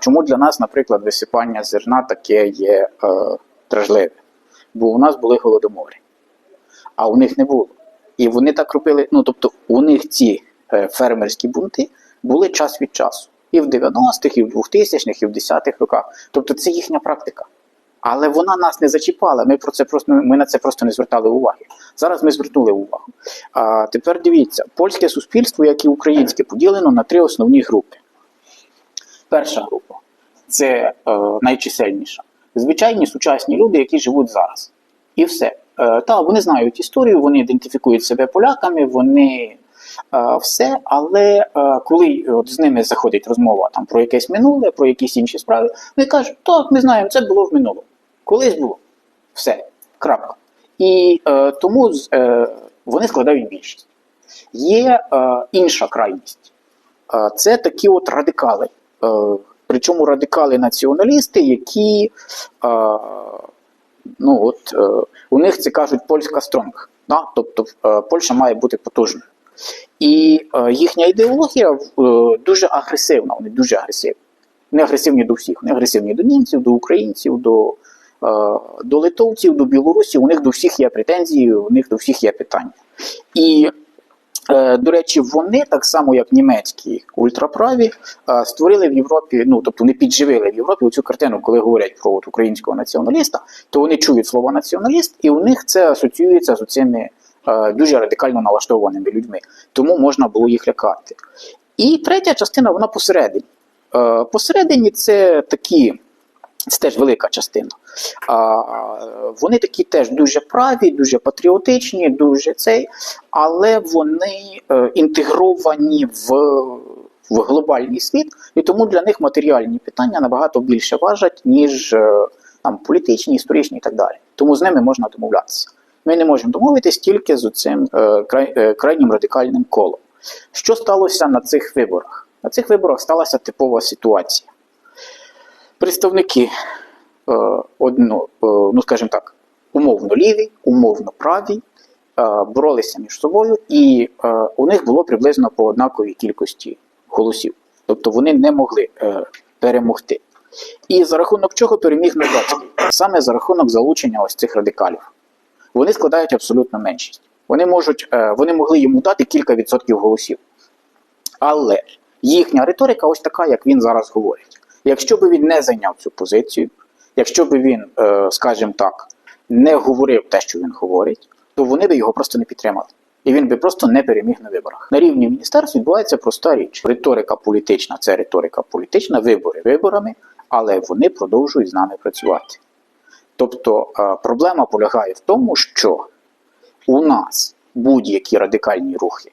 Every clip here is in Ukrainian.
Чому для нас, наприклад, висипання зерна таке є е, дражливе? Бо у нас були голодомори, а у них не було. І вони так робили. Ну тобто, у них ці е, фермерські бунти були час від часу. І в 90-х, і в 2000-х, і в 10-х роках. Тобто це їхня практика. Але вона нас не зачіпала. Ми про це просто ми на це просто не звертали уваги. Зараз ми звернули увагу. А тепер дивіться, польське суспільство, як і українське, поділено на три основні групи. Перша група це е, найчисельніша. Звичайні сучасні люди, які живуть зараз. І все. Е, та, вони знають історію, вони ідентифікують себе поляками, вони е, все. Але е, коли от, з ними заходить розмова там, про якесь минуле, про якісь інші справи, вони кажуть, так, ми знаємо, це було в минулому. Колись було. Все. Крапка. І е, тому е, вони складають більшість. Є е, інша крайність. Е, це такі от радикали. Е, причому радикали-націоналісти, які е, ну от, е, у них це кажуть польська стронг. Да? Тобто Польща має бути потужною. І їхня ідеологія дуже агресивна, вони дуже агресивні. Вони агресивні до всіх. Вони агресивні до німців, до українців, до, до литовців, до білорусів. У них до всіх є претензії, у них до всіх є питання. І До речі, вони так само, як німецькі ультраправі, е, створили в Європі, ну тобто вони підживили в Європі оцю картину, коли говорять про от, українського націоналіста, то вони чують слово націоналіст, і у них це асоціюється з цими дуже радикально налаштованими людьми. Тому можна було їх лякати. І третя частина, вона посередині. Е, Посередині це такі. Це теж велика частина. А, вони такі теж дуже праві, дуже патріотичні, дуже цей, але вони е, інтегровані в, в глобальний світ, і тому для них матеріальні питання набагато більше важать, ніж е, там, політичні, історичні і так далі. Тому з ними можна домовлятися. Ми не можемо домовитись тільки з цим е, край, крайнім радикальним колом. Що сталося на цих виборах? На цих виборах сталася типова ситуація представники е, одно, е, ну скажімо так, умовно ліві, умовно праві, е, боролися між собою, і у них було приблизно по однаковій кількості голосів. Тобто вони не могли перемогти. І за рахунок чого переміг Медведський? Саме за рахунок залучення ось цих радикалів. Вони складають абсолютно меншість. Вони можуть, вони могли йому дати кілька відсотків голосів. Але їхня риторика ось така, як він зараз говорить. Якщо би він не зайняв цю позицію, якщо би він, е, скажімо так, не говорив те, що він говорить, то вони би його просто не підтримали. І він би просто не переміг на виборах. На рівні міністерств відбувається проста річ. Риторика політична це риторика політична, вибори виборами, але вони продовжують з нами працювати. Тобто е, проблема полягає в тому, що у нас будь-які радикальні рухи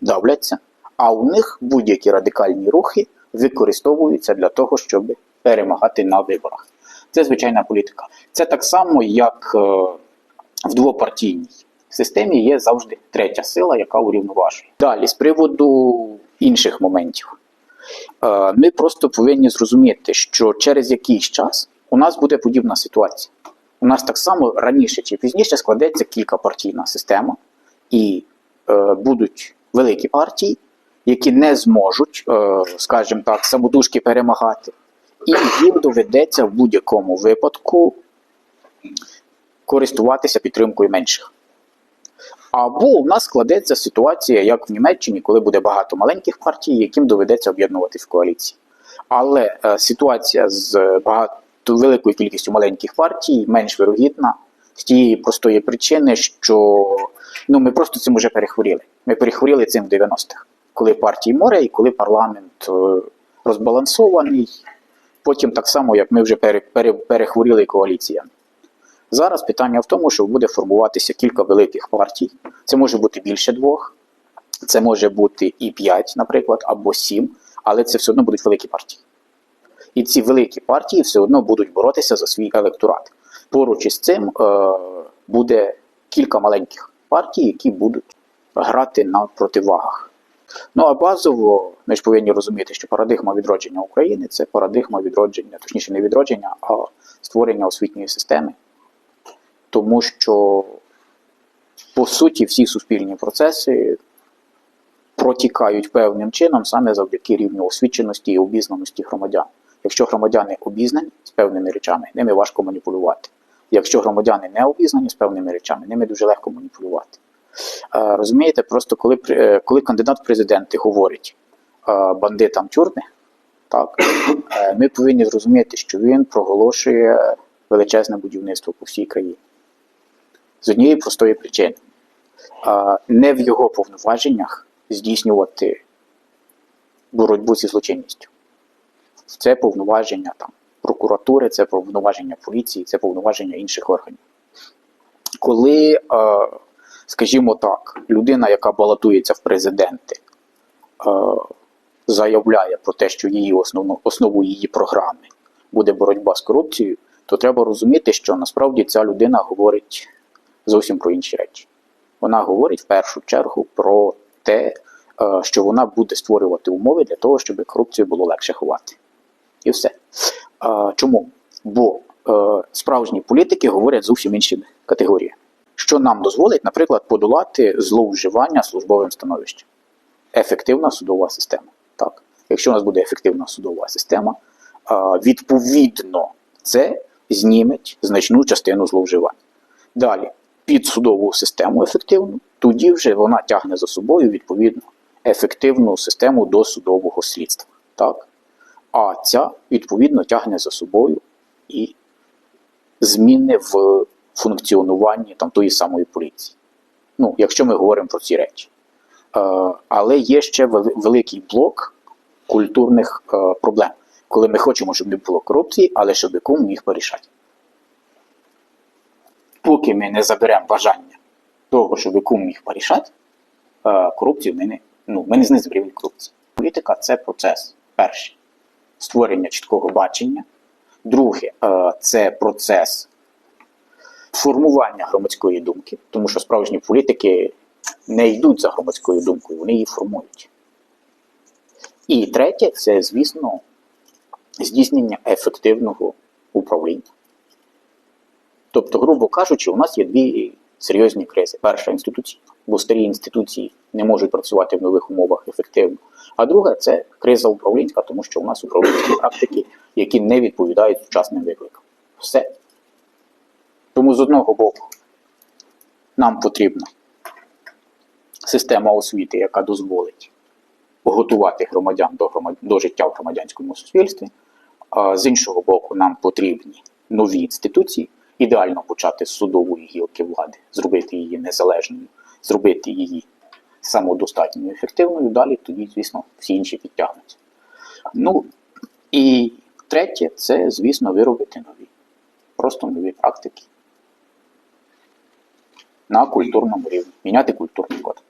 давляться, а у них будь-які радикальні рухи використовуються для того, щоб перемагати на виборах. Це звичайна політика. Це так само, як е, в двопартійній системі є завжди третя сила, яка урівноважує. Далі, з приводу інших моментів, Е, ми просто повинні зрозуміти, що через якийсь час у нас буде подібна ситуація. У нас так само раніше чи пізніше складеться кількапартійна система, і е, будуть великі партії, які не зможуть, е, скажімо так, самодужки перемагати, і їм доведеться в будь-якому випадку користуватися підтримкою менших. Або у нас складеться ситуація, як в Німеччині, коли буде багато маленьких партій, яким доведеться об'єднуватись в коаліції. Але е, ситуація з багато великою кількістю маленьких партій менш вирогідна з тієї простої причини, що ну, ми просто цим вже перехворіли. Ми перехворіли цим в 90-х, коли партії море і коли парламент е, розбалансований. Потім так само, як ми вже пере, пере, перехворіли коаліціями. Зараз питання в тому, що буде формуватися кілька великих партій. Це може бути більше двох, це може бути і п'ять, наприклад, або сім, але це все одно будуть великі партії. І ці великі партії все одно будуть боротися за свій електорат. Поруч із цим е, буде кілька маленьких партій, які будуть грати на противагах. Ну а базово ми ж повинні розуміти, що парадигма відродження України це парадигма відродження, точніше, не відродження, а створення освітньої системи. Тому що, по суті, всі суспільні процеси протікають певним чином саме завдяки рівню освіченості і обізнаності громадян. Якщо громадяни обізнані з певними речами, ними важко маніпулювати. Якщо громадяни не обізнані з певними речами, ними дуже легко маніпулювати. Розумієте, просто коли, е, коли кандидат в президенти говорить бандитам тюрми, е, ми повинні зрозуміти, що він проголошує величезне будівництво по всій країні. З однієї простої причини. Не в його повноваженнях здійснювати боротьбу зі злочинністю. Це повноваження там, прокуратури, це повноваження поліції, це повноваження інших органів. Коли, скажімо так, людина, яка балотується в президенти, е, заявляє про те, що її основно, основою її програми буде боротьба з корупцією, то треба розуміти, що насправді ця людина говорить зовсім про інші речі. Вона говорить в першу чергу про те, е, що вона буде створювати умови для того, щоб корупцію було легше ховати. І все. Е, Чому? Бо справжні політики говорять зовсім іншими категоріями, що нам дозволить, наприклад, подолати зловживання службовим становищем. Ефективна судова система. Так. Якщо у нас буде ефективна судова система, відповідно це зніметь значну частину зловживань. Далі, під судову систему ефективну, тоді вже вона тягне за собою відповідно ефективну систему досудового слідства. Так? А ця відповідно тягне за собою і зміни в функціонуванні там, тої самої поліції. Ну, якщо ми говоримо про ці речі. Е, але є ще вели- великий блок культурних е, проблем, коли ми хочемо, щоб не було корупції, але щоб кому міг порішати. Поки ми не заберемо бажання того, щоб кум міг порішати, е, корупцію ми не, ну, ми не знизимо рівень корупції. Політика це процес. Перший створення чіткого бачення. Друге, е, це процес формування громадської думки, тому що справжні політики не йдуть за громадською думкою, вони її формують. І третє, це, звісно, здійснення ефективного управління. Тобто, грубо кажучи, у нас є дві серйозні кризи. Перша інституційна, бо старі інституції не можуть працювати в нових умовах ефективно. А друга це криза управлінська, тому що у нас управлінські практики, які не відповідають сучасним викликам. Все. Тому з одного боку нам потрібна система освіти, яка дозволить готувати громадян до, громад... до життя в громадянському суспільстві. А з іншого боку, нам потрібні нові інституції, ідеально почати з судової гілки влади, зробити її незалежною, зробити її самодостатньою, ефективною. Далі тоді, звісно, всі інші підтягнуться. Ну і третє, це, звісно, виробити нові, просто нові практики на культурному рівні, міняти культурний код.